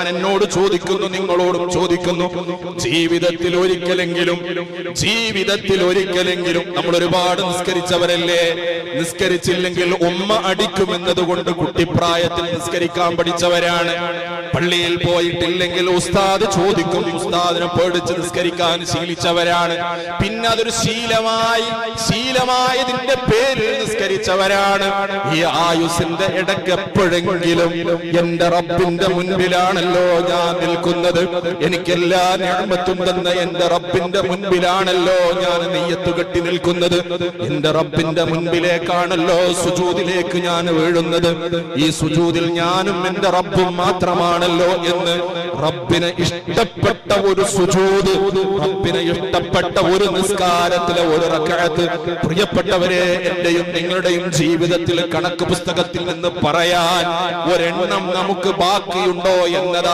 ഞാൻ എന്നോട് ചോദിക്കുന്നു നിങ്ങളോടും ചോദിക്കുന്നു. ജീവിതത്തിൽ ഒരിക്കലെങ്കിലും ജീവിതത്തിൽ ഒരിക്കലെങ്കിലും നമ്മൾ ഒരുപാട് നിസ്കരിച്ചവരല്ലേ? നിസ്കരിച്ചില്ലെങ്കിൽ ഉമ്മ അടിക്കുമെന്നതുകൊണ്ട് കുട്ടിപ്രായത്തിൽ നിസ്കരിക്കാൻ പഠിച്ചവരാണ്. പള്ളിയിൽ പോയിട്ടില്ലെങ്കിൽ ഉസ്താദ് ചോദിക്കും ഉസ്താദിനെ പേടിച്ച് നിസ്കരിക്കാൻ ശീലിച്ചവരാണ്. പിന്നെ അതൊരു ശീലമായി ശീലമായതിന്റെ പേരിൽ നിസ്കരിച്ചവരാണ്. ഈ ആയുസിന്റെ ഇടയ്ക്ക് എപ്പോഴെങ്കിലും എന്റെ റബ്ബിന്റെ മുൻപിലാണല്ലോ ഞാൻ നിൽക്കുന്നത്. എനിക്കെല്ലാ ഞാമത്തും തന്ന എന്റെ റബ്ബിന്റെ മുൻപിലാണല്ലോ ഞാൻ നെയ്യത്ത് കെട്ടി നിൽക്കുന്നത്. എന്റെ റബ്ബിന്റെ മുൻപിലേക്കാണല്ലോ സുജൂതിലേക്ക് ഞാൻ വീഴുന്നത്. ഈ സുജൂതിൽ ഞാനും എന്റെ റബ്ബും മാത്രമാണല്ലോ എന്ന് റബ്ബിനെ ഇഷ്ടപ്പെട്ട ഒരു സുജൂത് റബ്ബിനെ ഇഷ്ടപ്പെട്ട ഒരു നിസ്കാരത്തിലെ ഒരു റക്കാത്ത് പ്രിയപ്പെട്ടവരെ എന്റെയും നിങ്ങളുടെയും ജീവിതത്തിൽ കണക്ക് പുസ്തകത്തിൽ നിന്ന് പറയാൻ ഒരെണ്ണം നമുക്ക് ബാക്കിയുണ്ടോ എന്ന